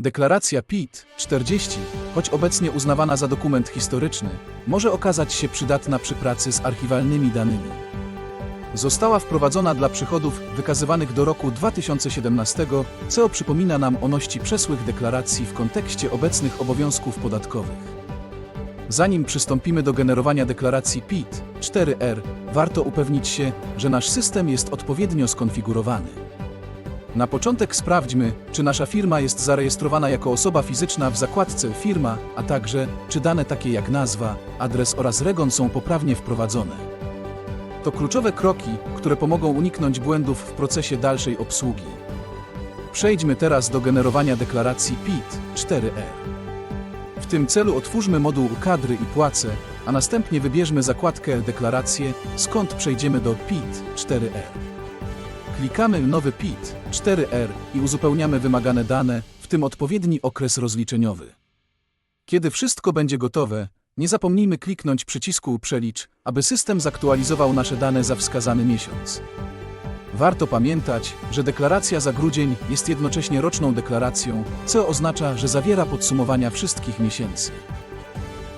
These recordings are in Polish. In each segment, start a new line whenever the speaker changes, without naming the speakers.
Deklaracja PIT 40, choć obecnie uznawana za dokument historyczny, może okazać się przydatna przy pracy z archiwalnymi danymi. Została wprowadzona dla przychodów wykazywanych do roku 2017, co przypomina nam o ności przesłych deklaracji w kontekście obecnych obowiązków podatkowych. Zanim przystąpimy do generowania deklaracji PIT 4R, warto upewnić się, że nasz system jest odpowiednio skonfigurowany. Na początek sprawdźmy, czy nasza firma jest zarejestrowana jako osoba fizyczna w zakładce Firma, a także, czy dane takie jak nazwa, adres oraz REGON są poprawnie wprowadzone. To kluczowe kroki, które pomogą uniknąć błędów w procesie dalszej obsługi. Przejdźmy teraz do generowania deklaracji PIT 4R. W tym celu otwórzmy moduł Kadry i Płace, a następnie wybierzmy zakładkę Deklaracje, skąd przejdziemy do PIT 4R. Klikamy Nowy PIT 4R i uzupełniamy wymagane dane, w tym odpowiedni okres rozliczeniowy. Kiedy wszystko będzie gotowe, nie zapomnijmy kliknąć przycisku Przelicz, aby system zaktualizował nasze dane za wskazany miesiąc. Warto pamiętać, że deklaracja za grudzień jest jednocześnie roczną deklaracją, co oznacza, że zawiera podsumowania wszystkich miesięcy.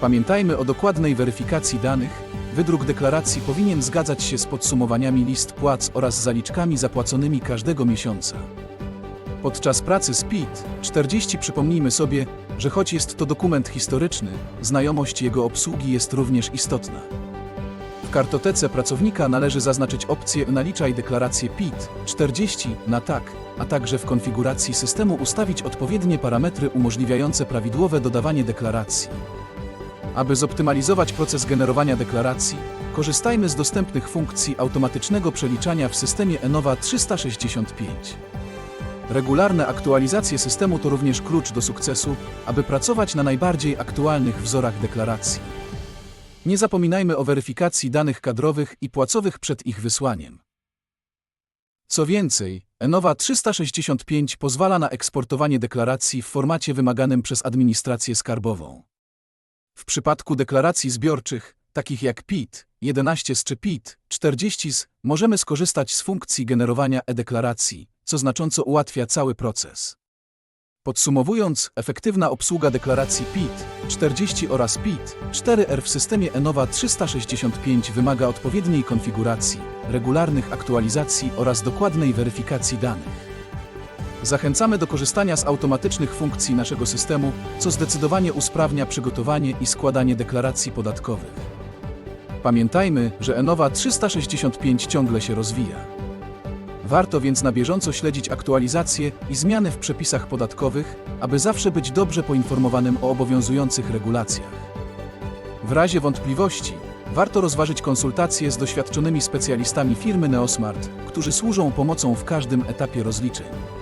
Pamiętajmy o dokładnej weryfikacji danych. Wydruk deklaracji powinien zgadzać się z podsumowaniami list płac oraz zaliczkami zapłaconymi każdego miesiąca. Podczas pracy z PIT 40 przypomnijmy sobie, że choć jest to dokument historyczny, znajomość jego obsługi jest również istotna. W kartotece pracownika należy zaznaczyć opcję Naliczaj deklarację PIT 40 na tak, a także w konfiguracji systemu ustawić odpowiednie parametry umożliwiające prawidłowe dodawanie deklaracji. Aby zoptymalizować proces generowania deklaracji, korzystajmy z dostępnych funkcji automatycznego przeliczania w systemie Enova 365. Regularne aktualizacje systemu to również klucz do sukcesu, aby pracować na najbardziej aktualnych wzorach deklaracji. Nie zapominajmy o weryfikacji danych kadrowych i płacowych przed ich wysłaniem. Co więcej, Enova 365 pozwala na eksportowanie deklaracji w formacie wymaganym przez administrację skarbową. W przypadku deklaracji zbiorczych, takich jak PIT 11 czy PIT 40, możemy skorzystać z funkcji generowania e-deklaracji, co znacząco ułatwia cały proces. Podsumowując, efektywna obsługa deklaracji PIT 40 oraz PIT 4R w systemie Enova 365 wymaga odpowiedniej konfiguracji, regularnych aktualizacji oraz dokładnej weryfikacji danych. Zachęcamy do korzystania z automatycznych funkcji naszego systemu, co zdecydowanie usprawnia przygotowanie i składanie deklaracji podatkowych. Pamiętajmy, że Enova 365 ciągle się rozwija. Warto więc na bieżąco śledzić aktualizacje i zmiany w przepisach podatkowych, aby zawsze być dobrze poinformowanym o obowiązujących regulacjach. W razie wątpliwości, warto rozważyć konsultacje z doświadczonymi specjalistami firmy Neosmart, którzy służą pomocą w każdym etapie rozliczeń.